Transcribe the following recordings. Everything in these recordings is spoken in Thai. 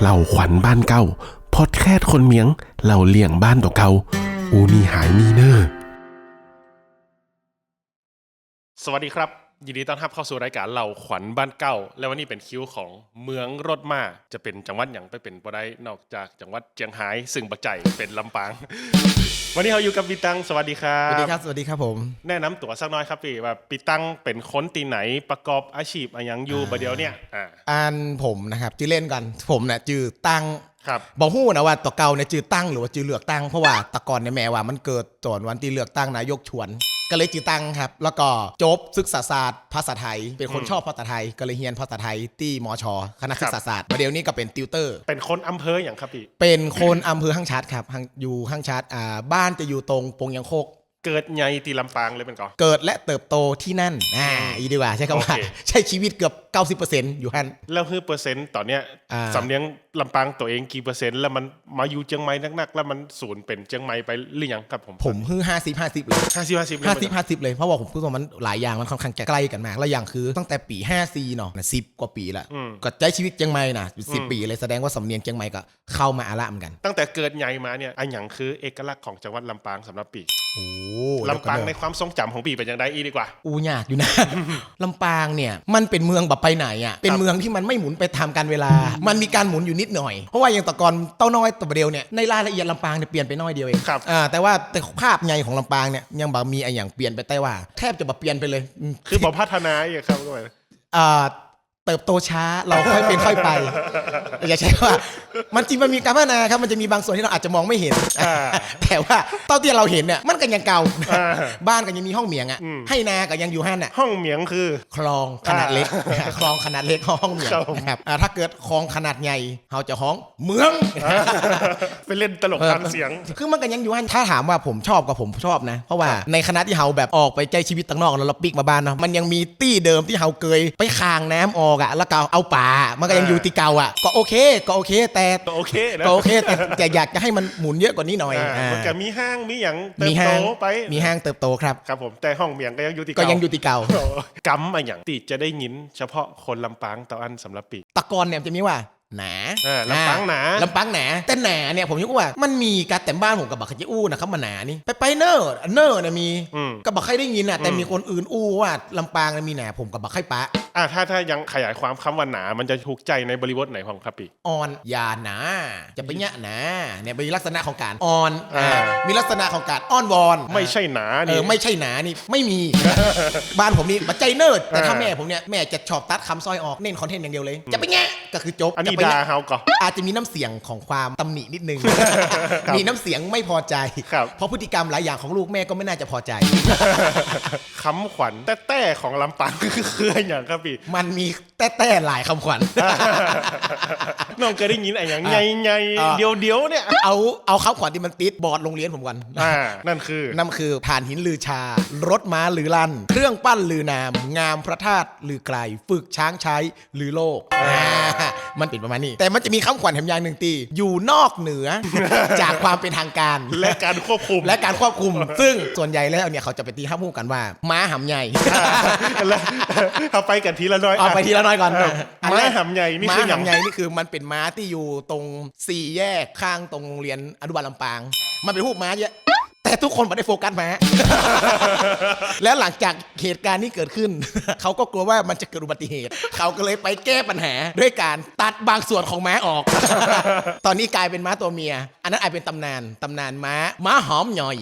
เหล่าขวัญบ้านเก่าพอดแคสคนเมียงเหล่าเลี่ยงบ้านตัวเก่าอูนี่หายมีเนอร์สวัสดีครับ ยินดีต้อนรับเข้าสู่รายการเหล่าขวัญบ้านเก่าและวันนี้เป็นคิวของเมืองรถมาจะเป็นจังหวัดอย่างไปเป็นบ่ได้นอกจากจังหวัดเจียงไฮ้ซึ่งปัจจัยเป็นลำปาง วันนี้เราอยู่กับปีตังสวัสดีครัสวัสดีบครับ สวัสดีครับผม แนะนำตัวสักหน้อยครับพี่ว่าปีตังเป็นคนตีไหนประกอบอาชีพอะไรอย่างอยู่ประเดี๋ยวเนี่ยอ่าอันผมนะครับชื่อเล่นกันผมเนี่ยจื่อตั้งครับบอกฮู้นะว่าตะเกาเนี่ยจื่อตั้งหรือว่าจื่อเลือกตั้งเพราะว่าแตะกอนเนี่ยแม่ว่ามันเกิดตอนวันที่เลือกตั้งนายกชวน ก็เลยจื่อตั้งครับ แล้วก็จบศึกษาศาสตร์ภาษาไทย เป็นคนชอบภาษาไทย ก็เลยเรียนภาษาไทยที่มชคณะศึกษาศาสตร์ประเดี๋ยวนี้ก็เป็นติวเตอร์ เป็นคนอำเภออย่างครับพี่ เป็นคนอำเภอห้างชัดครับห้างอยู่ห้างชัดอ่าบ้านจะอยู่ตรงปงยังโคก เกิดใหญ่ตีลำปางเลยเป็นก่อน เกิดและเติบโตที่นั่นอ่าอีดีกว่าใช้คำว่า โอเค ใช้ชีวิตเกือบ 90%อยู่ฮั่น แล้วคือเปอร์เซ็นต์ตอนเนี้ยอ่า สำเนียงลำปางตัวเองกี่เปอร์เซ็นต์แล้วมันมาอยู่เจียงใหม่นักๆ แล้วมันศูนย์เป็นเจียงใหม่ไปหรือยังครับผมผมฮือห้าสิบห้าสิบเลย ห้าสิบห้าสิบห้าสิบห้าสิบเลยเพราะว่าผมพูดว่ามันหลายอย่างมันค่อนข้างจะใกล้กันมากแล้วอย่างคือตั้งแต่ปี5้าซีเนาะสิบกว่าปีละก็ใช้ชีวิตเชียงใหม่นะสิบปีเลยแสดงว่าสำเนียงเชียงใหม่ก็เข้ามาอาละเหมือนกันตั้งแต่เกิดใหญ่มาเนี่ยอันอย่างคือเอกลักษณ์ของจังหวัดลำปางสำหรับปี โอ้ลำปางในความทรงจำของปีเป็นอย่างไรอีดีกว่า อูยากอยู่นะลำปางเนี่ยมันเป็นเมืองแบบไปไหนอะเป็นเมืองที่มันไม่หมุนไปตามการเวลา มันมีการหมุนอยู่นิดหน่อย เพราะว่าอย่างแตะกอนเต้าน้อยตัวเดียวเนี่ยในรายละเอียดลำปางเนี่ยเปลี่ยนไปน้อยเดียวเองครับอ่าแต่ว่าแต่ภาพใหญ่ของลำปางเนี่ยยังแบบมีไอ้อย่างเปลี่ยนไปแต่ว่า แทบจะแบบเปลี่ยนไปเลยอืมคือบอกพัฒนาอย่างครับก็หมายอ่า เติบโตช้าเราค่อยเป็นค่อยไปอย่าใช้ว่า มันจริงมันมีการพัฒนาครับมันจะมีบางส่วนที่เราอาจจะมองไม่เห็น แต่ว่าเต้าที่เราเห็นเนี่ยมันก็ยังเก่าบ้านก็ยังมีห้องเหมียงอะให้นาก็ยังอยู่ห้านอะห้องเหมียงคือ คลองขนาดเล็กคลองขนาดเล็กห้องเหมียงครับผมนะครับอ่าถ้าเกิดคลองขนาดใหญ่เราจะห้องเมืองไปเล่นตลกทำเสียง คือมันก็ยังอยู่ห้านถ้าถามว่าผมชอบกับผมชอบนะ เพราะว่าในคณะที่เฮาแบบออกไปใจชีวิตต่างนอกแล้วเราปิกมาบ้านเนาะมันยังมีตี้เดิมที่เฮาเคยไปคางน้ำออกอะแล้วก็เอาป่ามันก็ยังอยู่ที่เก่าอะก็โอเค ก็โอเค แต่ก็โอเคนะก็โอเคแต่แต่อยากจะให้มันหมุนเยอะกว่านี้หน่อยอ่าอ่ามันก็มีห้างมีอย่างเติมีบโตห้างไปมีห้างเติบโตครับ ครับผมแต่ห้องเหมียงก็ยังอยู่ที่ก็เก่ายังอยู่ที่เก่า โอ้กำมาอย่างตีจะได้ยินเฉพาะคนลำปางต่ออันสำหรับปี ตะกอนเนี่ยมันจะมีว่า หนาอ่าลำปางหนาลำปางหนา แต่หนาเนี่ยผมยกว่ามันมีการแต่บ้านผมกับบักขยี้อู้นะครับมาหนานี่ไปไปเนอร์เนอร์เนี่ยมีอืมกับบักใครได้ยินอะแต่มีคนอื่นอู้ว่าลำปางเนี่ยมีหนาผมกับบักไข่ปะอ่าถ้าถ้ายังขยายความคำว่าหนา มันจะถูกใจในบริบทไหนของครับปีอ่อนอย่าหนา จะไปเนี่ยหนาเนี่ยเป็นลักษณะของการอ่อนอ่าอ่ามีลักษณะของการอ้อนวอน ไม่ใช่หนาเอนี่อไม่ใช่หนานี่ไม่มี บ้านผมนี่บัใจเนิร์ดแต่ถ้าอ่าแม่ผมเนี่ยแม่จะชอบตัดคำสร้อยออกเน้นคอนเทนต์อย่างเดียวเลย จะไปแงะก็คือจบอันนี้จะไปดาแงะเฮาก่อนอาจจะมีน้ำเสียงของความตำหนินิดนึง ครับมีน้ำเสียงไม่พอใจ ครับ เพราะพฤติกรรมหลายอย่างของลูกแม่ก็ไม่น่าจะพอใจ คำขวัญแต่แต่ของลำปางคือคืออย่างครับพี่ มันมีแต้ๆหลายคำขวัญ น้องเคยได้ยินอะไรอย่างไงไงอ่า เดียวเดียวๆเนี่ยเอาเอาคำขวัญที่มันติดบอร์ดโรงเรียนผมก่อน อ่านั่นคือ นั่นคือผ่านหินลือชา รถม้าลือลันเครื่องปั้นลือนาม งามพระธาตุลือไกล ฝึกช้างใช้ลือโลกอ่า มันเป็นประมาณนี้ แต่มันจะมีคำขวัญแถมอยางหนึ่งตี อยู่นอกเหนือ จากความเป็นทางการ และการควบคุมและการควบคุม ซึ่งส่วนใหญ่แล้วเนี่ยเขาจะไปตีห้ามูกกันว่าม้าหำใหญ่ แล้วเอาไปกันทีละน้อยเอาไปทีละน้อยก่อนอะอันแรกม้าหำใหญ่นี่ม้าคืออย่าง หำใหญ่นี่คือมันเป็นม้าที่อยู่ตรงสี่แยกข้างตรงโรงเรียนอนุบาลลำปาง มันเป็นรูปม้าเยอะ แต่ทุกคนไม่ได้โฟกัสม้าแล้วหลังจากเหตุการณ์นี้เกิดขึ้น เขาก็กลัวว่ามันจะเกิดอุบัติเหตุ เขาก็เลยไปแก้ปัญหา ด้วยการตัดบางส่วนของม้าออก ตอนนี้กลายเป็นม้าตัวเมีย อันนั้นอาจเป็นตำนานตำนานม้าม้าหอมหน่อย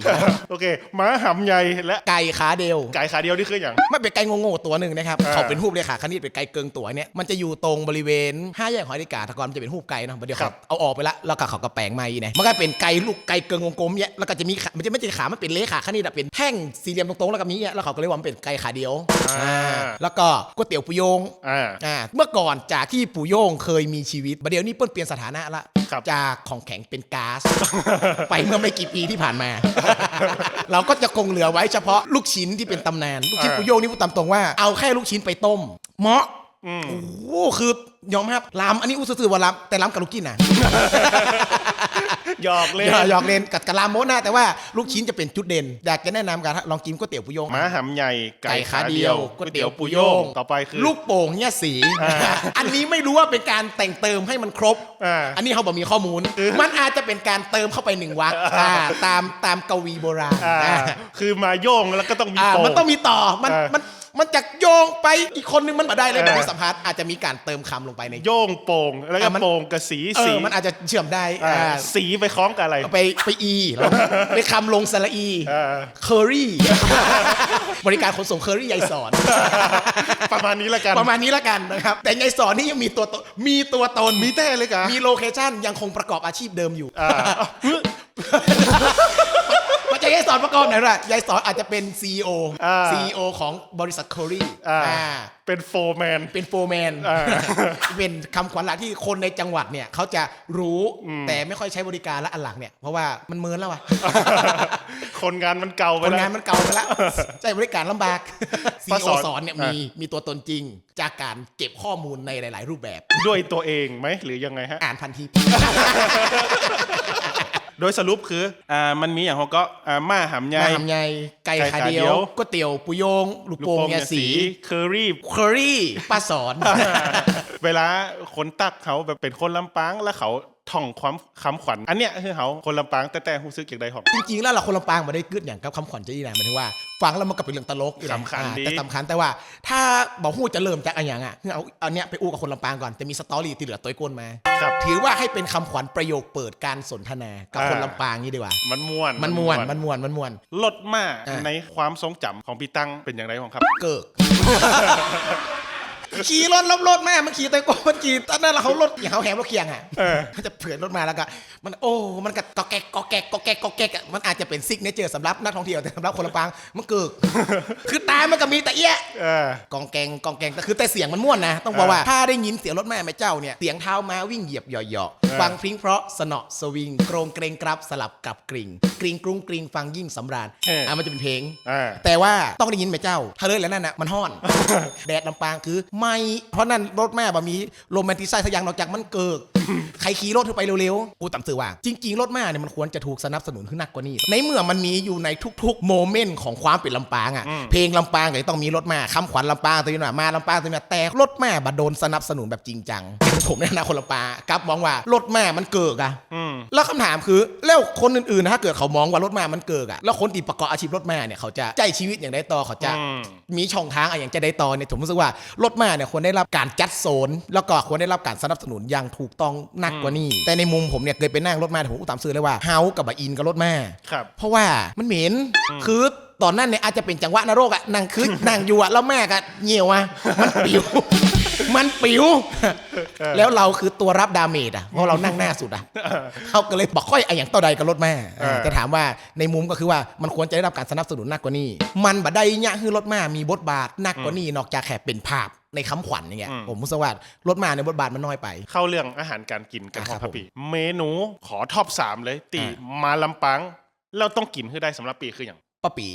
โอเคม้าหำใหญ่และไก่ขาเดียวไก่ขาเดียวนี่คืออย่าง ไม่เป็นไก่โง่ๆตัวหนึ่งนะครับอ่าเขาเป็นหูบเลยค่ะคณิตเป็นไก่เกิงตัวเนี่ยมันจะอยู่ตรงบริเวณห้าแยกหอยดิกาแตะกอนมันจะเป็นหูบไก่เนาะเดี๋ยวครัเขาบเอาออกไปละแล้วก็เขาก็แปลงใหม่เนี่ยมันก็เป็นไก่ลูกไก่เกิงวงกลมเนี่ยแล้วก็จะมีขามันจะไม่ใช่ขา มันเป็นเลขาคณิตอะเป็นแท่งสี่เหลี่ยมตรงๆแล้วก็มีเนี่ยแล้วเขาก็เรียกว่ามันเป็นไก่ขาเดียวอ่าอ่าแล้วก็ก๋วยเตี๋ยวปุยงอ่า อ่าเมื่อก่อนจากที่ปู่โยงเคยมีชีวิตบัดเดี๋ยวนี้เปิ้นเปลี่ยนสถานะละครับ จากของแข็งเป็นก๊าซ ไปเมื่อไม่กี่ปีที่ผ่านมา เราก็จะคงเหลือไว้เฉพาะลูกชิ้นที่เป็นตำนาน ลูกชิ้นอ่าปู่โยงนี่พูดตามตรงว่าเอาแค่ลูกชิ้นไปต้มเหมาะอืมโอ้โหคือ ยอมรับลำอันนี้อู้ซื่อๆว่าลำแต่ลำกับลูกกินนะ หยอกเลยอย่าหยอกเล่นกับกะลามโมนะแต่ว่าลูกชิ้นจะเป็นจุดเด่นอยากจะแนะนำกันลองกินก๋วยเตี๋ยวปุยงหมาหำใหญ่ไก่ไก่ขาขาเดีเดียยววก๋วยเตี๋ยวปูก๋วยเตี๋ยวปูโยโย่งงต่อไปคือ ลูกโป่งเนี่ยสี อ่าอันนี้ไม่รู้ว่าเป็นการแต่งเติมให้มันครบ อ่า อันนี้เขาบอกมีข้อมูล มันอาจจะเป็นการเติมเข้าไปหนึ่งวรรคอ่าตามตามกวีโบราณอ่าอ่าคือมาโยงแล้วก็ต้องมีอ่าโป่ง มันต้องมีต่อมันอ่ามั มัน มันจะโยงไปอีกคนนึงมันมาได้เลยอ่าแบบที่สัมภาษณ์อาจจะมีการเติมคำลงไปใน โยงโป่งแล้วก็อะมัน โป่งกับสีเอสีอมันอาจจะเชื่อมได้อ่าอ่าสีไปคล้องกับอะไรเอาไปไปอีแล้วไปคำลงสระอีอ่าเคอรี่ บริการขนส่งเคอรี่ยายสอน ประมาณนี้ละกัน ประมาณนี้ละกันนะครับ แต่ยายสอนนี่ยังมีตัวตนมีตัวตนมีแต่เลยกะมีโลเคชั่นยังคงประกอบอาชีพเดิมอยู่ อ่ามันจะยาย สอนประกอบไหนล่ะยายสอนอาจจะเป็น CEO อ่า CEO ของบริษัทเคอรี่อ่าอ่า เป็นโฟร์แมน เป็นโฟร์แมนอ่าเป็นคำขวัญหลักที่คนในจังหวัดเนี่ยเขาจะรู้แต่ไม่ค่อยใช้บริการและอันหลังเนี่ยเพราะว่ามันเมินแล้วอะ คนงานมันเก่าไปคนแล้ว งานมันเก่าไปแล้วใช้บริการลำบากซีป้าโอสอนสอนเนี่ยอะ มีมีตัวตนจริง จากการเก็บข้อมูลในหลาย ๆ รูปแบบ ด้วยตัวเองไหมหรือยังไงฮะ อ่านพันทิป โดยสรุปคืออ่ามันมีอย่างเขาก็อ่าม่าหำใหญ่มาหำใหญ่ไก่ไก่ขาขาเดีเดียยววก๋วยเตี๋ยวปุยงลูกโป่งเนี่ยสีเคอรี่ เคอรี่ป้าสอน เวลาคนตักเขาแบบเป็นคนลำปางแล้วเขา ท่องความคำขวัญอันเนี้ยคือเขาคนลำปางแต่แต่หูซึกอย่างใดของ จริงๆแล้วเราคนลำปางมาได้กึดอย่างกับคำขวัญจะดีนะหมายถึงว่าฟังแล้วมันก็เป็นเรื่องตลกอยู่นะสำคัญอ่าดี แต่สำคัญแต่ว่า ถ้าบอกฮู้จะเริ่มจากอันอย่างอะคือเอาอันเนี้ยไปอู้กับคนลำปางก่อนแต่มีสตอรี่ที่เหลือตัวก้นมา ครับ ถือว่าให้เป็นคำขวัญประโยคเปิดการสนทนากับอ่า คนลำปางนี่ดีกว่า มันม่วนมันม่วนมันม่วนมันม่วน ลดมาอ่า ในความทรงจำของพี่ตั้งเป็นอย่างไรของครับ เกิก ขี่รถลบรถแม่มันขี่แต่กมันขี่ตอนนั้นเราเขารถอย่างเขาแหมรถเคียงอะเออมันจะเผื่อนรถมาแล้วก็มันโอ้มันก็กอแกกกอแกกกอแกกกอแกกอะมันอาจจะเป็นซิกเนเจอร์สำหรับนักท่องเที่ยวแต่สำหรับคนลำปางมันเกิกคือตามันก็มีแต่เอี้ยเออกองแกงกองแกงแต่คือแต่เสียงมันม่วนนะ ต้องบอกเออว่าถ้าได้ยินเสียงรถแม่แม่เจ้าเนี่ยเสียงเท้าม้าวิ่งเหยียบเหยาะเออๆฟังพริ้งเพราะสนอสวิงโกรงเกรงกรับสลับกับกริ่งกริ่งกรุงกริ่งฟังยิ่งสำราญเอออ่อะมันจะเป็นเพลงอ่าแต่ว่าต้องได้ยินแม่เจ้าถ้าเลยแล้วนั่นน่ะมันห้อน แดดลำปางคือไม่ เพราะนั่นรถแม่บ่มีโรแมนติไซส์ทะยังนอกจากมันเกิก ใครขี่รถเธอไปเร็วๆ กูต่ำสื่อว่า จริง ๆ รถแม่เนี่ยมันควรจะถูกสนับสนุนขึ้นหนักกว่านี้ ในเมื่อมันมีอยู่ในทุกๆ โมเมนต์ของความเป็นลำปางอะ เพลงลำปางก็ต้องมีรถแม่คำขวัญลำปางตัวนี้หน่อยมาลำปางตัวนี้แต่รถแม่บัดโดนสนับสนุนแบบจริงจัง ผมในฐานะคนลำปางกลับมองว่ารถแม่มันเกิกอะอืมแล้วคำถามคือแล้วคนอื่นๆนะถ้าเกิดเขามองว่ารถแม่มันเกิกอะแล้วคนที่ประกอบอาชีพรถแม่เนี่ยเขาจะใจชีวิตอย่างได้ต่อเขาจะอืมมีช่องทางอะไรอย่างจะได้ต่อเนี่ยผมรู้สึกว่ารถแม่เนี่ยควรได้รับการจัดโซน แล้วก็ควรได้รับการสนับสนุนอย่างถูกต้องหนักกว่านี้ แต่ในมุมผมเนี่ยเคยไปนั่งรถแม่ผมก็ตามซื้อเลยว่าเฮากับบะอินกับรถแม่ครับเพราะว่ามันเหม็นคือตอนนั้นเนี่ยอาจจะเป็นจังหวะนรกอะนั่งคือนั่งอยู่อะแล้วแม่ก็เหี่ยวอะมันปิว มันปิว แล้วเราคือตัวรับดาเมจอะเพราะเรานั่งหน้าสุดอะเขาก็เลยบอกค่อยไอะอย่างต่อใดกับรถแม่เออแต่ถามว่าในมุมก็คือว่ามันควรจะได้รับการสนับสนุนหนักกว่านี้ มันบัดได้เนี่ยคือรถแม่มีบทบาทหนักกว่านี้นอกจากแค่เป็นภาพ ในคำขวัญอย่างเงี้ยผมรู้สึกว่ารถแม่ในบทบาทมันน้อยไป เข้าเรื่องอาหารการกินกันอะของครัพับบปีเมนูขอท็อปสามเลยตีอะมาลำปางเราต้องกินให้ได้สำหรับปีคืออย่างป้าปี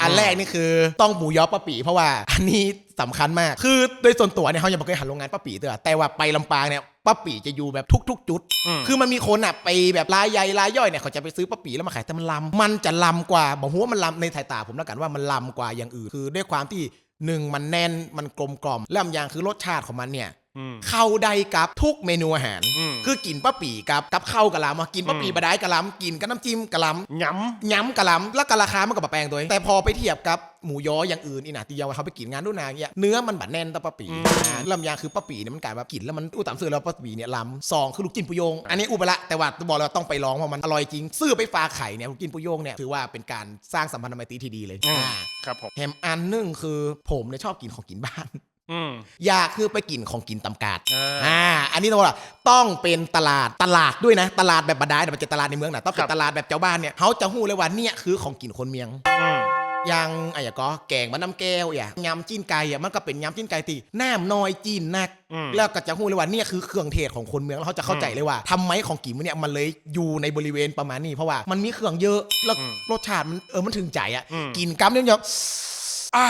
อันแรกนี่คือต้องหมูยอป้าปีเพราะว่าอันนี้สำคัญมาก คือโดยส่วนตัวเนี่ยเขายังไม่เคยหันโรงงานป้าปีเตอแต่ว่าไปลำปางเนี่ยป้าปีจะอยู่แบบทุก ๆ จุดอืมคือมันมีคนอะไปแบบรายใหญ่รายย่อยเนี่ยเขาจะไปซื้อป้าปีแล้วมาขายแต่มันลำมันจะลำกว่าบอกว่ามันลำในสายตาผมแล้วกันว่ามันลำกว่าอย่างอื่นคือด้วยความที่ หนึ่งมันแน่นมันกลมกล่อมแล้วอย่างคือรสชาติของมันเนี่ย เข้าได้กับทุกเมนูอาหารอืมคือกินป้าปีกับกับข้าวกะหล่ำอะกินป้าปีอืมบะได้กะหล่ำกินกับน้ำจิ้มกะหล่ำย้ย้ำกะหลำแล้วกะราคามันก็บะแปลงตัวเองแต่พอไปเทียบกับหมูยออย่างอื่นนี่นะที่ยาวาเขาไปกินงานด้วยนาเงี้ยเนื้อมันบัดแน่นตะปะปีอ่าลำยางคือปะปีเนี่ยมันกลายแบบกินแล้วมันอู้ตามซื้อแล้วปะปีเนี่ยลำสองคือลูกจิ้นปุยง อันนี้อู้ไปละแต่ว่าบอกแล้วต้องไปลองเพราะมันอร่อยจริงซื้อไปฝากไข่เนี่ยลูกจิ้นปุยงเนี่ยถือว่าเป็นการสร้างสัมพันธไมตรีที่ดีเลยำอืมอ่าครับผมแฮมอันหนึงคือผมเนี่ยชอบกินของกินบ้านอืมอ ยากคือไปกินของกินตำกาดอ่าอ่าอันนี้ต้องบอกว่าต้องเป็นตลาดตลาดด้วยนะ ตลาดแบบบดายแต่มันจะตลาดในเมืองนะต้องเป็ครันบตลาดแบบเจ้าบ้านเนี่ยเขาจะหู้เลยว่าเนี่ยคือของกินคนเมียงอืมอย่างไอ้อย่างก็แกงมะน้ำแก้วอย่างยำจิ้นไก่อะมันก็เป็นยำจิ้นไก่ตีน้ำน้อยจีนนักอืมแล้วก็จะหู้เลยว่าเนี่ยคือเครื่องเทศของคนเมืองแล้วเขาจะเข้าใจเลยว่าทำไมของกินมันเนี่ยมันเลยอยู่ในบริเวณประมาณนี้เพราะว่ามันมีเครื่องเยอะแล้วอืมรสชาติมันเออมันถึงใจอะอืมกินกั๊มเนี่ยมันจะ อ่า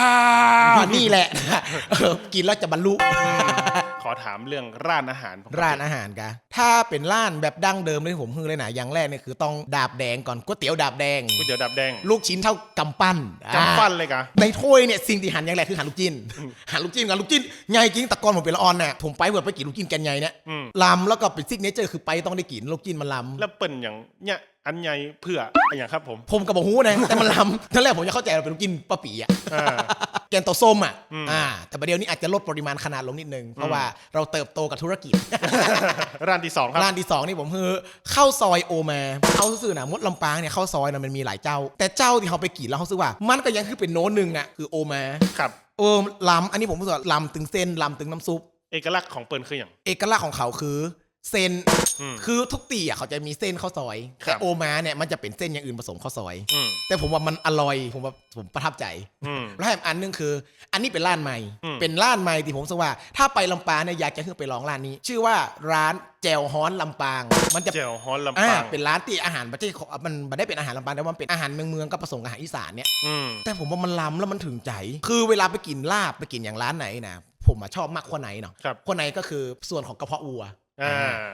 นี่แหละเออกินแล้วจะบรรลุ ขอถามเรื่องร้านอาหารผมร้านอาหารกะถ้าเป็นร้านแบบดั้งเดิมเลยผมคือเลยนะอย่างแรกเนี่ยคือต้องดาบแดงก่อนก๋วยเตี๋ยวดาบแดงก๋วยเตี๋ยวดับแดง ลูกชิ้นเท่ากำปั้นกำปั้นอ่าเลยกะในถ้วยเนี่ยสิ่งที่หันอย่างแรกคือหันลูกจิ้นหันลูกจิ้นกับลูกจิ้นใหญ่จริงแต่ก่อนผมเป็นละออนน่ะผมไปเวิร์ดไปกินลูกจิ้นแกนใหญ่เนี่ยอืมลำแล้วก็เป็นซิกเนเจอร์คือไปต้องได้กินลูกจิ้นมันลำแล้วเปิ่นอย่างเนี่ย อันใหญ่เพื่ออย่างครับผม ผมกับบอกฮู้นะแต่มันลำตอนแรกผมจะเข้าใจว่าเป็นลูกจิ้นป้าปีอะอ่าแกนโตส้มอะอืม อ่าแต่ประเดี๋ยวนี้อาจจะลดปริมาณขนาดลงนิดนึง เพราะว่าเราเติบโตกับธุรกิจ ร้านที่สองครับ ร้านที่สองนี่ผมคือข้าวซอยโอมาเขาซื่อๆนะมดลำปางเนี่ยข้าวซอยนะมันมีหลายเจ้า แต่เจ้าที่เขาไปกินแล้วเขาซื้อว่า มันก็ยังคือเป็นโน้นหนึ่งอะคือโอมาครับ เออลำอันนี้ผมรู้สึกว่าลำตึงเส้นลำตึงน้ำซุป เอกลักษณ์ของเปิ่นคืออย่าง เอกลักษณ์ของเขาคือ เส้นอืม คือทุกตีอะเขาจะมีเส้นข้าวซอยครัแต่บโอมาเนี่ยมันจะเป็นเส้นอย่างอื่นผสมข้าวซอยอืมแต่ผมว่ามันอร่อยผมว่าผมประทับใจอืมแล้วแถมอันหนึงคือ อันนี้เป็นร้านใหม่อืมเป็นร้านใหม่ที่ผมรู้สึกว่า ถ้าไปลำปางเนี่ยอยากจะขึ้นไปลองร้านนี้ ชื่อว่าร้านแจวฮ้อนลำปาง มันจะเจียวฮอนลำอ่าปางเป็นร้านที่อาหารประเทศของมันไม่ได้เป็นอาหารลำปางแต่ว่ามันเป็นอาหารเมืองเมืองๆกับผสมกับอาหารอีสานเนี่ยอืมแต่ผมว่ามันล้ำแล้วมันถึงใจ คือเวลาไปกินลาบไปกินอย่างร้านไหนนะผมอะชอบมากขั้วในเนาะครับขั้วในก็คือส่วนของกระเพาะวัวอ่า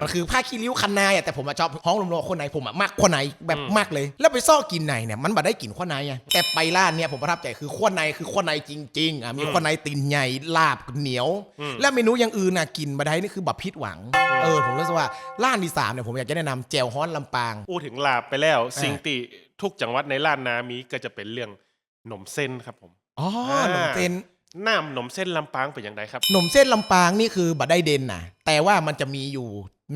มันคือผ้าขี้ริ้วคันนายอะแต่ผมอะชอบห้องรวมๆคนในผมอะมากขั้วในแบบอืมมากเลย แล้วไปซ่อกินในเนี่ยมันบ่ได้กลิ่นขั้วในไงแต่ไปร้านเนี่ยผมประทับใจคือขั้วในคือขั้วในจริงๆอะมีขั้วในตีนใหญ่ลาบเหนียวอืมและเมนูอย่างอื่นน่ะกินมาได้นี่คือแบบพิษหวังเออผมรู้สึกว่าร้านที่สามเนี่ยผมอยากจะแนะนำแจวฮ้อนลำปางพูดถึงลาบไปแล้วอ่าสิ่งที่ทุกจังหวัดในล้านนามีก็จะเป็นเรื่องหนมเส้นครับผมอ๋ออ่าหนมเส้น น้ำหนมเส้นลำปางเป็นอย่างไรครับ หนมเส้นลำปางนี่คือบัดได้เด่นนะแต่ว่ามันจะมีอยู่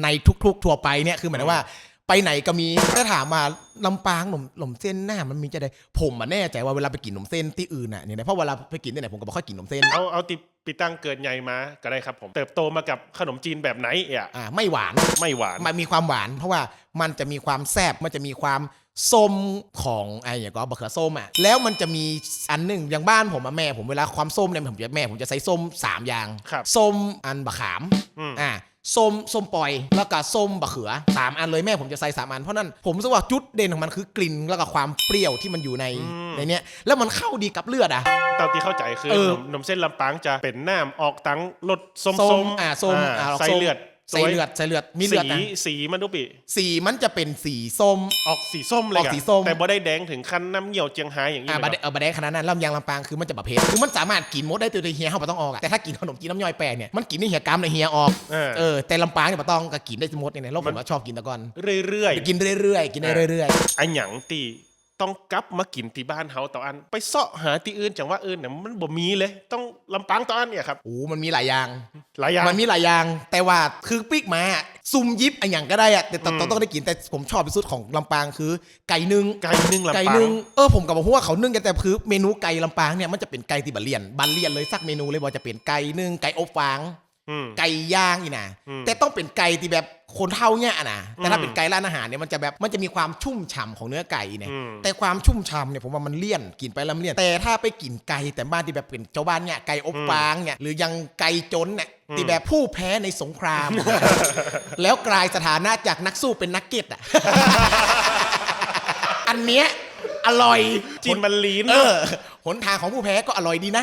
ในทุก ๆ ทัวร์ไปเนี่ยคือหมายถึงว่าไปไหนก็มีถ้าถามมาลำปางหนมหนมเส้นหน้ามันมีจะได้ผมมาแน่ใจว่าเวลาไปกินหนมเส้นที่อื่นน่ะเนี่ยนะเพราะเวลาไปกินที่ไหนผมก็ไม่ค่อยกินหนมเส้นเอาเอาติปีตั้งเกิดใหญ่มาก็ได้ครับผมเติบโตมากับขนมจีนแบบไหนเอะอ่าไม่หวานไม่หวานมันมีความหวาน เพราะว่ามันจะมีความแซ่บมันจะมีความ ส้มของไอ้อย่างก็บะเขือส้มอะแล้วมันจะมีอันหนึ่งอย่างบ้านผมอะแม่ผมเวลาความส้มเนี่ยผมจะแม่ผมจะใส่ส้มสามอย่างครับส้มอันบะขามอืม อ่าส้มส้มปล่อยแล้วก็ส้มบะเขือสามอันเลยแม่ผมจะใส่สามอันเพราะนั้นผมรู้สึกว่าจุดเด่นของมันคือกลิ่นแล้วก็ความเปรี้ยวที่มันอยู่ในอืม ในเนี้ยแล้วมันเข้าดีกับเลือดอะ ตามที่เข้าใจคือเออหนมหนมเส้นลำปางจะเป็นน้ำออกตังรสส้มส้ส้มอ่าส้มอ่าใส่ส้มเลือด ใส่เลือดใส่เลือดมีเลือดสีนะสีมันดูปีสีมันจะเป็นสีส้ม ออกสีส้มเลยออกสีส้ม แต่บ่ได้แดงถึงขั้นน้ำเหี่ยวเจียงไฮ้อย่างนี้อ่าเลยบัดเนาะเออบัดได้ขนาดนั้นลำยางลำปางคือมันจะประเภทคือมันสามารถกินมดได้ตัวเฮียเข้ามาต้องออกอะแต่ถ้ากินขนมจีนน้ำย่อยแปลงเนี่ยมันกินได้เฮียกามในเฮียออกเออเออแต่ลำปางเนี่ยมันต้องก็กินได้มดเนี่ยนะแล้วผมก็ชอบกินแตะกอนเรื่อยกินเรื่อยๆกินได้เรื่อยๆอันหยังตี ต้องกลับมากินที่บ้านเฮาต่ออัน ไปเสาะหาที่อื่นจังว่าอื่นเนี่ยมันบ่มีเลย ต้องลำปางต่ออันเนี่ยครับๆโอ้มันมีหลายอย่าง หลายอย่างมันมีหลายอย่าง แต่ว่าคือปีกมาซุ่มยิบอะไรอย่างก็ได้อะแต่แต่อืมต้องต้องได้กินแต่ผมชอบที่สุดของลำปางคือ ไก่นึ่งไก่นึ่งลำไก่ปางนึ่งเออผมกับบอกว่าเขานึ่งกันแต่คือเมนูไก่ลำปางเนี่ยมันจะเป็นไก่ที่บัลเลียนบัลเลียนเลยสักเมนูเลยบอกจะเป็นไก่นึ่งไก่อบฟางอืมไก่ย่างอีนะอืมแต่ต้องเป็นไก่ที่แบบ คนเท่าเนี่ยนะแต่ถ้าอืมเป็นไก่ร้านอาหารเนี่ยมันจะแบบมันจะมีความชุ่มฉ่ำของเนื้อไก่เนี่ยอืมแต่ความชุ่มฉ่ำเนี่ยผมว่ามันเลี่ยนกินไปแล้วมันเลี่ยน แต่ถ้าไปกินไก่แต่บ้านที่แบบเป็นเจ้าบ้านเนี่ยไก่อบฟางเนี่ยหรือยังไก่จนเนี่ยที่แบบผู้แพ้ในสงคราม แล้วกลายสถานะจากนักสู้เป็นนักเก็ตอะอันเนี้ย อร่อยจินมันลีนเออหนทางของผู้แพ้ก็อร่อยดีนะ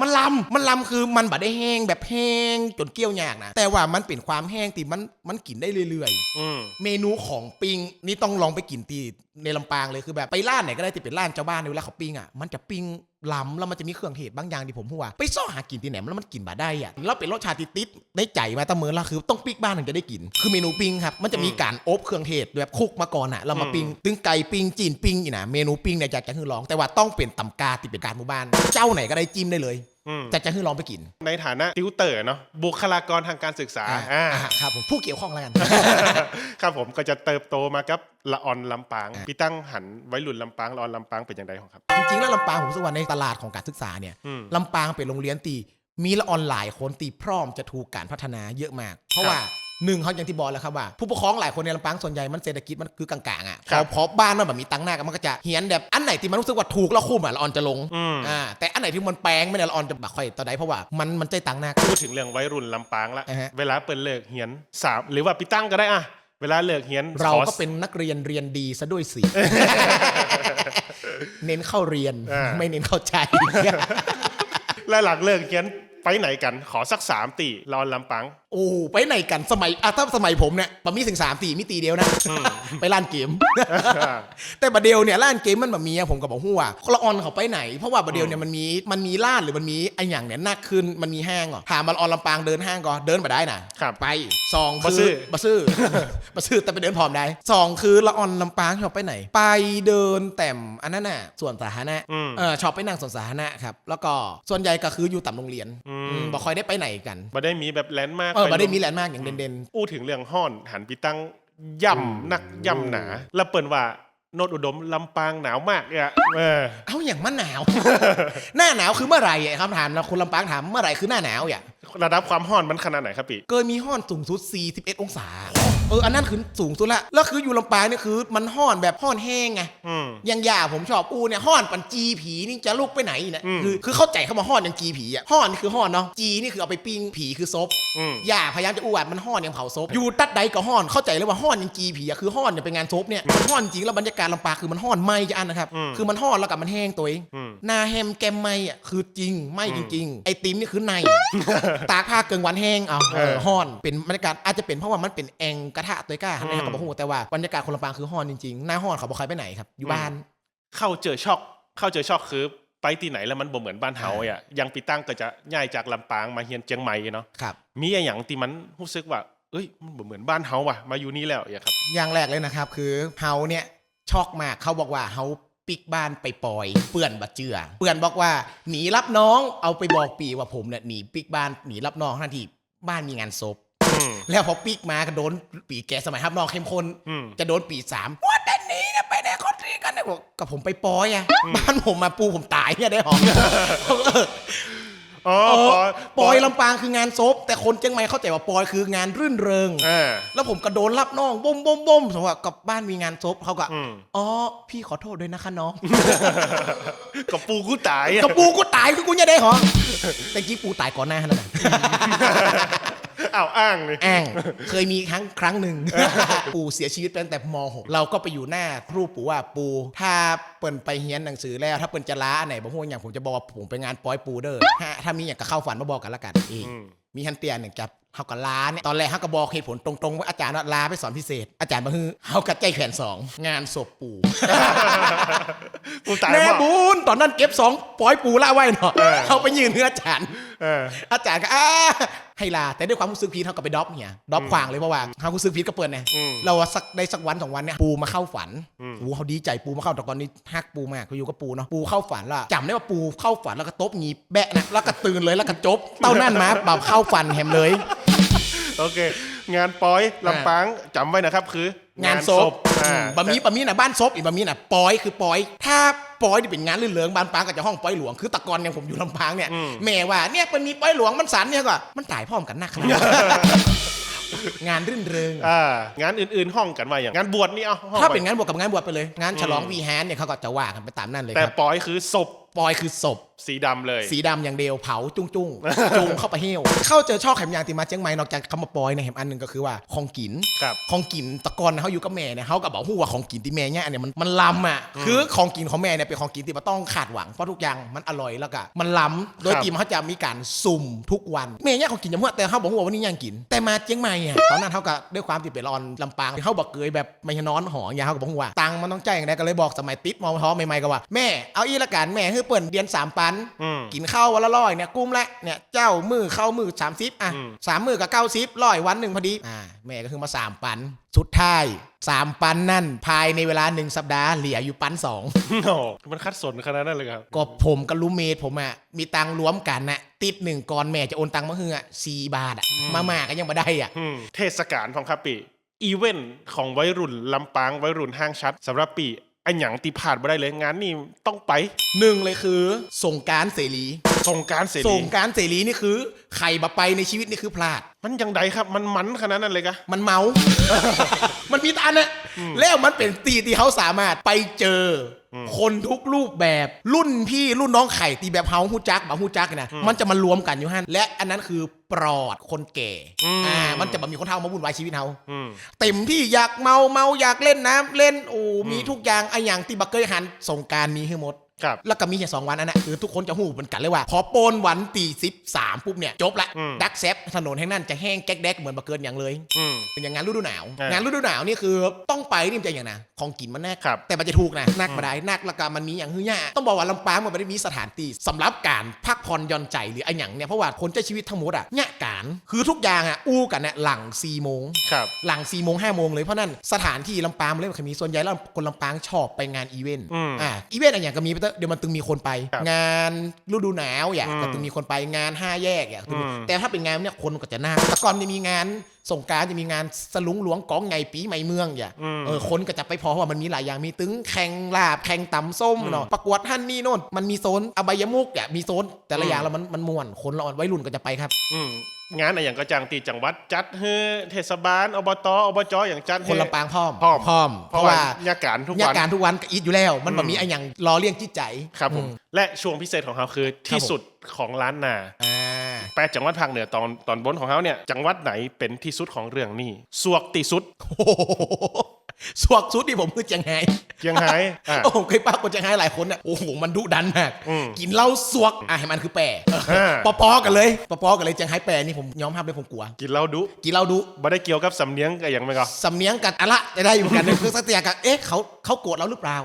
มันลำมันลำคือมันบัดได้แห้งแบบแห้งจนเกลี้ยวยากนะ แต่ว่ามันเป็นความแห้งที่มันมันกินได้เรื่อยอืมๆเมนูของปิงนี่ต้องลองไปกินตี ในลำปางเลยคือแบบไปร้านไหนก็ได้ที่เป็นร้านเจ้าบ้านในเวลาเขาปิ้งอะมันจะปิ้งล้ำแล้วมันจะมีเครื่องเทศบางอย่างที่ผมพูดว่าไปซ่อหากินที่ไหนแล้วมันกินมาได้อะแล้วเป็นรสชาติติดๆในใจมาตั้งมือละคือต้องปิ้งบ้านถึงจะได้กิน คือเมนูปิ้งครับมันจะมีการอบเครื่องเทศแบบคุกมาก่อนอะเรามาปิ้งตึงไก่ปิ้งจีนปิ้งอีนะเมนูปิ้งเนี่ยอยากจะให้ลองแต่ว่าต้องเป็นตำกาที่เป็นการหมู่บ้าน เจ้าไหนก็ได้จิ้มได้เลย อืมจะจะให้ลองไปกิน ในฐานะติวเตอร์เนาะบุคลากรทางการศึกษาอ่าอ่าอ่าครับผมผู้เกี่ยวข้องแล้วกัน ครับผมก็จะเติบโตมากับละออนลำปางอ่าพี่ตั้งหันไว้รุ่นลำปางละออนลำปางเป็นอย่างไรของครับ จริงๆแล้วลำปางผมรู้สึกว่าในตลาดของการศึกษาเนี่ยอืมลำปางเป็นโรงเรียนตีมีละออนหลายคนตีพร้อมจะถูกการพัฒนาเยอะมาก เพราะว่า หนึ่งเขาอย่างที่บอกแล้วครับว่า ผู้ปกครองหลายคนในลำปางส่วนใหญ่มันเศรษฐกิจมันคือกลางๆอะพครัอบพอบ้านมันแบบมีตังค์หน้ากันมันก็จะเฮียนแบบอันไหนที่มันรู้สึกว่าถูกแล้วคุ้มอะละออนจะลงอืมอ่าแต่อันไหนที่มันแปลงไม่ได้ละออนจะบักค่อยต่อใดเพราะว่ามันมันใจตังค์หน้าพูดถึงเรื่องวัยรุ่นลำปางละอ่าฮะเวลาเปิดเลิกเหียนสามหรือว่าพี่ตั้งก็ได้อะเวลาเลิกเหียนเราขอก็เป็นนักเรียนเรียนดีซะด้วยสิเน้นเข้าเรียนอ่าไม่เน้นเข้าใจและหลังเลิกเหียน ไปไหนกันขอสักสามตีรอนลำปัง โอ้ไปไหนกันสมัยอะถ้าสมัยผมเนี่ยมันมีถึงสามตีมีตีเดียวนะไปร้านเกม แต่บัดเดียวเนี่ยร้านเกมมันแบบมีอะผมก็บอกหัวละออนเขาไปไหนเพราะว่าบัดเดียวเนี่ยมันมีมันมีร้านหรือมันมีไออย่างเนี่ยนักขึ้นมันมีห้างก่อนถามมาละออนลำปางเดินห้างก่อนเดินมาได้นะครับไปสองบ่คืซื้ออบัซื้อบัซื้อแต่ไปเดินพร้อมได้สองคือละออนลำปางชอบไปไหน ไปเดินแต่มอันนั้นน่ะส่วนสาธารณะอืมเออชอบไปนั่งส่วนสาธารณะครับแล้วก็ส่วนใหญ่ก็คืออยู่ต่ำโรงเรียนอืมอืมบ่ค่อยได้ไปไหนกันบ่ได้มีแบบแลนด์มาร์กเออบ่ได้มีแลนด์มากอย่างเด่นๆอู้ถึงเรื่องห้อนหันไปตั้งย่ำนักย่ำหนา แล้วเปิ่นว่าโนดอุดมลำปางหนาวมากเนี่ยเออเอาอย่างมันหนาว หน้าหนาวคือเมื่อไหร่อะคำถามนะคุณลำปางถามเมื่อไหร่คือหน้าหนาวอย่างระดับความห้อนมันขนาดไหนครับปีเกินมีห้อนสูงสุด 41 องศา เอออันนั้นคือสูงสุดละแล้วคืออยู่ลำปางเนี่ยคือมันห้อนแบบห้อนแห้งไงอืม อยังยาผมชอบอูเนี่ยห้อนปันจีผีนี่จะลุกไปไหนเนี่ยอืม คือคือเข้าใจเข้ามาห้อนอย่างจีผีอะห้อนนี่คือห้อนเนาะจีนี่คือเอาไปปิ้งผีคือซบ อืม อย่าพยายามจะอวดมันห้อนอย่างเผาซบอยู่ตัดใดก็ห้อนเข้าใจเลยว่าห้อนอย่างจีผีอะคือห้อนเนี่ยเป็นงานซบเนี่ยมันห้อนจริงแล้วบรรยากาศลำปางคือมันห้อนไหมจะอันนะครับอืม คือมันห้อนแล้วกับมันแห้งตัวเองอืม หน้าแฮมแกมไหมอะคือจริงไหมจริง ๆ ไอติมนี่คือใน ตากผ้าเกิงวันแห้งเอาเออห้อนเป็นบรรยากาศอาจจะเป็นเพราะว่ามันเป็นแองกระทะตัวกล้านะครับผมบอกแต่ว่าบรรยากาศคนลำปางคือห้อนจริงๆหน้าห้อนเขาบอกใครไปไหนครับอยู่บ้าน เข้าเจอช็อกเข้าเจอช็อกคือไปที่ไหนแล้วมันบ่เหมือนบ้านเฮาอะอยังปีตั้งก็จะย้ายจากลำปางมาเฮียนเจียงใหม่เนาะครับมีอะไรอย่างที่มันรู้สึกว่าเอ้ยมันบ่เหมือนบ้านเฮาว่ะมาอยู่นี่แล้วอย่างครับ อย่างแรกเลยนะครับ คือเฮาเนี่ยช็อกมากเขาบอกว่าเฮาปิกบ้านไปปล่อยเปื่อนบัดเจือเปื่อนบอกว่าหนีรับน้องเอาไปบอกปีว่าผมเนี่ยหนีปิกบ้านหนีรับน้องทันทีบ้านมีงานศพอืม แล้วพอปิกมาก็โดนปีแกสมัยรับน้องเข้มข้นอืมจะโดนปีสามว่าแต่หนี้เนี่ยไปไหนคนตีกันเนี่ยบอกกับผมไปปอยอะบ้านผมมาปูผมตายเนี่ยได้หรออ๋อเออปอยปอยลำปางคืองานซบแต่คนเชียงใหม่เข้าใจว่าปอยคืองานรื่นเริงอ่าแล้วผมก็โดนรับน้องบ่มบ่มบ่มสมมติว่ากับบ้านมีงานซบเขาก็อืมอ๋อพี่ขอโทษด้วยนะคะน้องกับปูกูตายอะกับปูกูตายคือกูเนี่ยได้หรอแต่กี้ปูตายก่อนหน้านั่นน่ะ อ้าวอ้างเลยแองเคยมีครั้งครั้งหนึ่ง ปู่เสียชีวิตไปตั้งแต่ม .6 เราก็ไปอยู่หน้ารูปปู่ว่าปู่ถ้าเปิ่นไปเฮียนหนังสือแล้ว ถ้าเปิ่นจะล้าอันไหนบางพวกอย่างผมจะบอกว่าผมไปงานปอยปูเด้อฮะถ้ามีอย่างก็เข้าฝันมาบอกกันละกันอีกอืม มีฮันเตียนเนี่ยจับ เฮาก็ลาเนี่ยตอนแรกเฮาก็บอกเหตุผลตรงๆว่าอาจารย์ว่าลาไปสอนพิเศษ อาจารย์มาฮือเฮากัดใจแขนสองงานศพปู่ปูตายแม่บ่บุญตอนนั้นเก็บสองปอยปูละไว้เนาะเออเฮาไปยืนเฮืออาจารย์เอออาจารย์ก็อ้าให้ลาแต่ด้วยความรู้สึกพีทเท่ากับไปดรอปเนี่ยดรอปขวางเลยเพราะว่าเขารู้สึกพีทก็เปิดไงอืมเราว่าสักได้สักวันสองวันเนี่ยปูมาเข้าฝันอืมโอ้เขาดีใจปูมาเข้าแต่ก่อนนี้ฮักปูมากเขาอยู่กับปูเนาะปูเข้าฝันและจำได้ว่าปูเข้าฝันแล้วก็ตบหงีบแบะนะแล้วก็ตื่นเลยแล้วก็จบเต้านั่นมาแบบเข้าฝันแฮมเลย โอเค งานปอยลำปางจำไว้นะครับคืองานศพอ่าบะมีบะมีนะบ้านศพอีกบะมีนะปอยคือปอย ถ้าปอยที่เป็นงานลื่นเริงบ้านปางก็จะห้องปอยหลวงคือแตะกอนอย่างผมอยู่ลำปางเนี่ยแม่ว่าเนี่ยมันมีปอยหลวงมันสันเนี่ยก็มันตายพร้อมกันนักขนาดนั้นงานรื่นเริงอ่างานอื่นๆห้องกันว่าอย่างงานบวชนี่เอาห้องถ้าไว้เป็นงานบวชกับงานบวชไปเลย งานฉลองวีแฮนเนี่ยเขาก็จะว่ากันไปตามนั่นเลยแต่ครับปอยคือศพปอยคือศพสีดำเลย สีดำอย่างเดียวเผาจุ้งจุ้งจุงเข้าไปเหี่ยวเข้าเจอช่อแขมยางตีมาเชียงใหม่นอกจากคำว่าปอยในยเห็นอันหนึ่งก็คือว่าของกิน ครับ ของกินตะกอนเขาอยู่กับแม่เนี่ยเขาก็บอกฮู้ว่าของกินที่แม่เนี่ยอันเนี่ยมันมันล้ำอะคือของกินของแม่เนี่ยเป็นของกินที่มันต้องขาดหวังเพราะทุกอย่างมันอร่อยแล้วก็มันล้ำโดยครับ ทีมเขาจะมีการสุ่มทุกวันแม่เนี่ยของกินจะเมื่อแต่เขาบอกว่าวันนี้ยังกิน แต่มาเชียงใหม่อะตอนนั้นเขาก็ด้วยความที่เป็นรอนลำปางเขาบอกเกยแบบไม่ใช่นอนหออย่างเงี้ยเขาก็บอกว่าตังค์มันต้องจ่ายอย่างไรก็เลยบอกสมัยติดมอท้อใหม่ๆก็ว่าแม่เอาอีละกันแม่ให้เปิ่นเดือนสามปันอืมกินข้าววันละร้อยเนี่ยกุ้มละเนี่ยเจ้ามือเข้ามือสามสิบอะอืมสามมือกับเก้าสิบร้อยวันหนึ่งพอดีอ่าแม่ก็คือมาสามปันสุดท้ายสามปันนั่น ภายในเวลาหนึ่งสัปดาห์เหลืออยู่ปันสองโอ้มันคัดสนขนาดนั้นเลยครับก็ผมกับลูกเมดผมอะมีตังค์รวมกันน่ะติดหนึ่งก่อนแม่จะโอนตังค์มาเฮือสี่บาทอะมาม่าก็ยังมาได้อะอืมเทศกาลของครับปีอีเวนต์ของวัยรุ่นลำปางวัยรุ่นห้างชัดสำหรับปี อันหยังตีผ่านมาได้เลยงานนี่ต้องไปหนึ่งเลยคือ ส่งกรารเสรี ส่งกรารเสรีส่งกรารเสรีนี่คือใครมาไปในชีวิตนี่คือพลาด มันยังไดครับ มันมันขนาดนั้นเลยกะมันเมา มันมีตานะแล้วมันเป็นตีที่เขาสามารถไปเจออ คนทุกรูปแบบ รุ่นพี่รุ่นน้องไข่ตีแบบเฮาฮู้จักแบบฮู้จักนะมันจะมารวมกันอยู่ฮั่นและอันนั้นคือปลอดคนแก่อ่ามันจะแบบมีคนเฒ่ามาวุ่นวายชีวิตเฮาอืมเต็มที่อยากเมาเมาอยากเล่นน้ำเล่นโอ้มีทุกอย่างไออย่างที่บักเกยหันสงกรารมีให้หมด ครับแล้วก็มีแค่สองวันอันนั้นคือทุกคนจะหูเหมือนกันเลยว่า พอโปนวันตีสิบสามปุ๊บเนี่ยจบละอืม ดักแซฟถนนแห่งนั้นจะแห้งแก๊กแดกเหมือนบะเกินอย่างเลย อืม เป็นอย่างงานฤดูหนาว อ่างงานฤดูหนาวนี่คือต้องไปนี่มันจะอย่างนะของกินมันแน่ครับแต่มันจะถูกนะนักมาได้นักแล้วก็มันมีอย่างหื้อยาต้องบอกว่าลำปางมันไม่ได้มีสถานที่สำหรับการพักผ่อนหย่อนใจหรือไอ้อย่างเนี่ยเพราะว่าคนใช้ชีวิตทั้งหมดอะเนี่ยการคือทุกอย่างอะอู้กันเนี่ยหลังสี่โมงครับ หลัง4ี่โมงห้าโมงเลยเพราะนั่นสถานที่ลำปางมันเล่นกับมีส่วนใหญ่แล้วคนลำปางชอบไปงานอีเวนต์อืม อ่าอีเวนต์อะไรอย่างก็มีไปเถอะเดี๋ยวมันตึงมีคนไป ครับงานฤดูหนาวอย่างอืมก็ตึงมีคนไปงานห้าแยกอย่างตึงมีอืม แต่ถ้าเป็นงานเนี่ยคนก็จะน่าแต่ก่อนจะมีงาน สงกรารจะมีงานสลุงหลวงกองไงปีใหม่เมืองอย่างอืมเออคนก็จะไปพอเพราะว่ามันมีหลายอย่างมีตึงแข่งลาบแข่งตำส้มอืมเนาะประกวดท่านนี่โน่นมันมีโซนอบายมุกอย่างมีโซน แต่ละอืมอย่างแล้วมันมันม่วนคนเราวัยรุ่นก็จะไปครับอืมงานอะไรอย่างก็จังตีจังหวัดจัดเฮ้เทศบาลอบตอบจอย่างจัดคเฮ้นลำปางพร้อมพร้อมพร้อมเพเพราะราะว่าว่าญาการทุกยาวันการทุกวันก็อีทอยู่แล้ว มันอืแบบมมีไอ้อย่างรอเลี้ยงจิตใจครับผมอื และช่วงพิเศษของเขาคือที่สุดของร้านนาอ่าแปดจังหวัดภาคเหนือตอนตอนบนของเขาเนี่ยจังหวัดไหนเป็นที่สุดของเรื่องนี้สวกติสุดโอ้โหสวกสุดที่ผมคือเจียงไฮ้เจียงไฮ้อะโอ้ผมเคยป้าคนเจียงไฮ้หลายคนอะโอ้โหมันดุดันมากอืมกินเหล้าสวกอะให้มันคือแปรอ่าปอปอๆกันเลยปอปอๆกันเลยเจียงไฮ้แปรนี่ผมยอมรับเลยผมกลัว กินเหล้าดุกินเหล้าดุบ่ได้เกี่ยวกับสำเนียงกับอย่างไหมก็สำเนียงกันอะละได้อยู่เหมือนกันคือสักอย่างกันเอ๊ะเขาเขาโกรธเราหรือเปล่า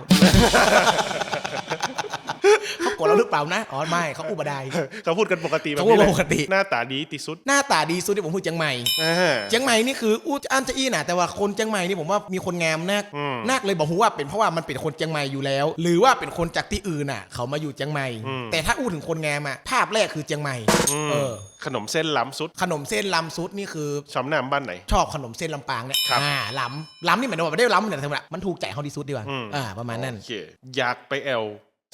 เขาโกรธเราหรือเปล่านะอ๋อไม่เขาอุบดายเขาพูดกันปกติแบบเขาพูดนี้เลยปกติ หน้าตาดีติสุดหน้าตาดีสุดที่ผมพูดเจียงใหม่อ่า เจียงใหม่นี่คืออู้อันจะอี้นะแต่ว่าคนเจียงใหม่นี่ผมว่ามีคนงามนักอืม นักเลยบอกว่าเป็นเพราะว่ามันเป็นคนเจียงใหม่อยู่แล้ว หรือว่าเป็นคนจากที่อื่นน่ะ เขามาอยู่เจียงใหม่อืมแต่ถ้าอู้ถึงคนงามอะภาพแรกคือเจียงใหม่อืมเออ ขนมเส้นล้ำสุดขนมเส้นลำซุดนี่คือชอมน้ำบ้านไหน ชอบขนมเส้นลำปางเนี่ยครับอ่าล้ำล้ำนี่หมายถึงว่าไม่ได้ล้ำเนี่ยแต่ว่ามันถูกใจเขาที่สุดดีกว่าอืม อ่าประมาณนั้น โอเคอยากไปแอล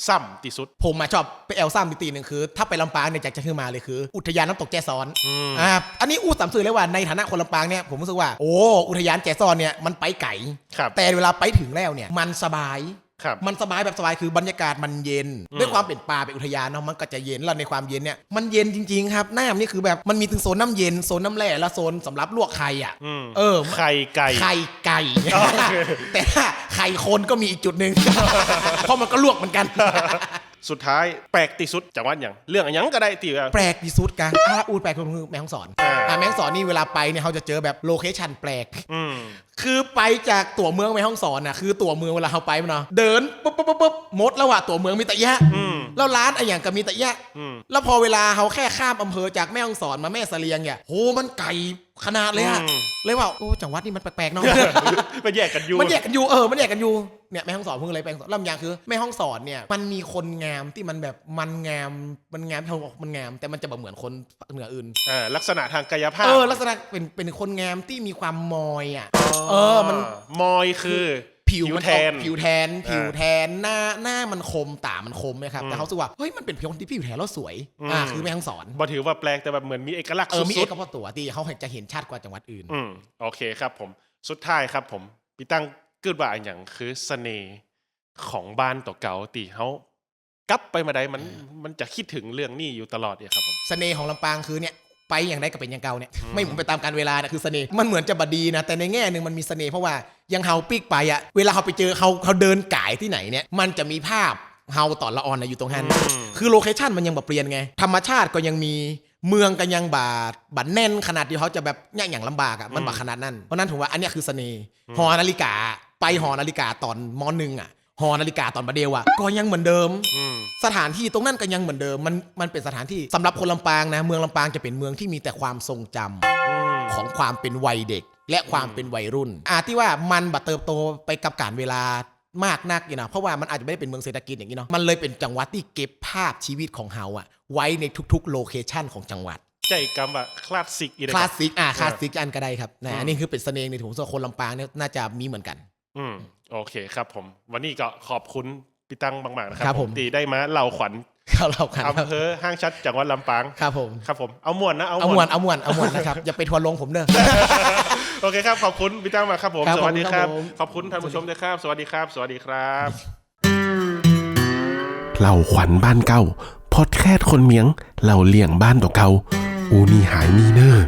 ซ้ำติสุด ผมมาชอบไปแอลซ่ามตีหนึ่งคือ ถ้าไปลำปางเนี่ยอยากจะขึ้นมาเลยคือ อุทยานน้ำตกแจซ้อนอืมอ่าอันนี้อู้สามสื่อเลยว่าในฐานะคนลำปางเนี่ยผมรู้สึกว่าโอ้อุทยานแจซ้อนเนี่ยมันไปไก่ครับแต่เวลาไปถึงแล้วเนี่ยมันสบาย ครับมันสบายแบบสบายคือบรรยากาศมันเย็นอืมด้วยความเป็นป่าเป็นอุทยานเนาะมันก็จะเย็นแล้วในความเย็นเนี่ยมันเย็นจริงๆครับน้ำนี่คือแบบมันมีถึงโซนน้ำเย็นโซนน้ำแร่และโซนสำหรับลวกไข่อะอืมเออไข่ไก่ไข่ไก่โอเคแต่ถ้าไข่คนก็มีอีกจุดหนึ่งเพราะมันก็ลวกเหมือนกัน สุดท้ายแปลกติสุดจังหวัดอย่างเรื่องอย่างก็ได้ตีว่า แปลกที่สุดกันอ่าอูดแปลกคือแมงสอนอ่า อ่าแมงสอนนี่เวลาไปเนี่ยเขาจะเจอแบบโลเคชั่นแปลก อืม คือไปจากตัวเมืองแม่ห้องสอนน่ะคือตัวเมืองเวลาเขาไปมันเนาะเดินปุ๊บปุ๊บปุ๊บปุ๊บมดแล้วว่ะตัวเมืองมีตะยะอืม แล้วร้านไอ้อย่างก็มีตะยะ อืม แล้วพอเวลาเขาแค่ข้ามอำเภอจากแม่ฮ่องสอนมาแม่เสลียงเนี่ยโหมันไก่ขนาดเลยอะอืม เลยว่าโอ้จังหวัดนี่มันแปลกๆเนาะ มันแยกกันอยู่ มันแยกกันอยู่เออ มันแยกกันอยู่ เนี่ยแม่ห้องสอนเพิ่งอะไรแปลงสอนลำอย่างคือแม่ห้องสอนเนี่ยมันมีคนงามที่มันแบบมันงามมันงามที่เขาบอกมันงาม แต่มันจะแบบเหมือนคนเหนืออื่นอ่าลักษณะทางกายภาพเออลักษณะเป็นเป็นคนงามที่มีความมอยอะเออมันมอยคือผิวมันแทนออกผิวแทนอ่าผิวแทนหน้าหน้ามันคมตามันคมนะครับอืมแต่เขาสึกว่าเฮ้ยมันเป็นผิวที่ผิวแทนแล้วสวยอืมอ่าคือแม่ห้องสอนบ่ถือว่าแปลกแต่แบบเหมือนมีเอกลักษณ์เออมีสุเอดกลักษณ์ตัวที่เขาจะเห็นชัดกว่าจังหวัดอื่นๆอืมโอเคครับผมสุดท้ายครับผมพี่ตั้ง เกิดว่าอย่างคือเสน่ห์ของบ้านตัวเก่าตีเขากลับไปมาได้มันมันจะคิดถึงเรื่องนี้อยู่ตลอดเนี่ยครับผม เสน่ห์ของลำปางคือเนี่ยไปอย่างไรก็เป็นอย่างเก่าเนี่ยอืมไม่หมุนไปตามการเวลาเนี่ยคือเสน่ห์มันเหมือนจะบดีนะ แต่ในแง่หนึ่งมันมีเสน่ห์เพราะว่าอยังเฮาปิกไปอะเวลาเขาไปเจอเขาเขาเดินก่ายที่ไหนเนี่ยมันจะมีภาพเฮาตอนละออนนะอยู่ตรงนั้นอืมคือโลเคชันมันยังแบบเปลี่ยนไง ธรรมชาติก็ยังมีเมืองก็ยังบาดบัดแน่นขนาดที่เขาจะแบบเนี่ยอย่างลำบากอะมันบาขนาดนั้นเพราะนั้นถือว่าอันเนี้ยคือเสน่ห์หอนาฬิกา ไปหอนาฬิกาตอนมหนึ่งอะหอนาฬิกาตอนบาเดวอะก็ยังเหมือนเดิม อืม สถานที่ตรงนั้นก็ยังเหมือนเดิมมันมันเป็นสถานที่สำหรับคนลำปางนะ เมืองลำปางจะเป็นเมืองที่มีแต่ความทรงจำอืมของความเป็นวัยเด็กและความเป็นวัยรุ่น อาที่ว่ามันบัดเติบโตไปกับการเวลามากนักอยู่นะเพราะว่ามันอาจจะไม่ได้เป็นเมืองเศรษฐกิจอย่างนี้เนาะมันเลยเป็นจังหวัดที่เก็บภาพชีวิตของเฮาอะไว้ในทุกๆโลเคชันของจังหวัดใจกำว่าคลาสสิกอีก คลานะสสิกอะคลาสสิกอันก็ได้ครับอืนะมอันนี้คือเป็นเสน่ห์ในถุงส่วนคนลำปางเนี่ยน่าจะมีเหมือนกัน อืมโอเคครับผม วันนี้ก็ขอบคุณพี่ตั้งมากๆนะคครัรับบผม ตีได้มาเล่าขวัญเข้าเรากันครับอำเภอห้างชัดจังหวัดลำปางครับผม ครับผมเอามวนนะเอาเอามมววนนเอามวนเอามวนนะครับ อย่าไปทัวร์ลงผมเด้อ โอเคครับขอบคุณพี่ตั้งมากครับผมครับสวัสดีครับผม ขอบคุณท่านผู้ชมด้วยครับ สวัสดีครับ สวัสดีครับ เล่าขวัญบ้านเก่า พอดแคสต์คนเมียงเล่าเลี่ยงบ้านตัวเก่า อูนี่หายมีเนอร์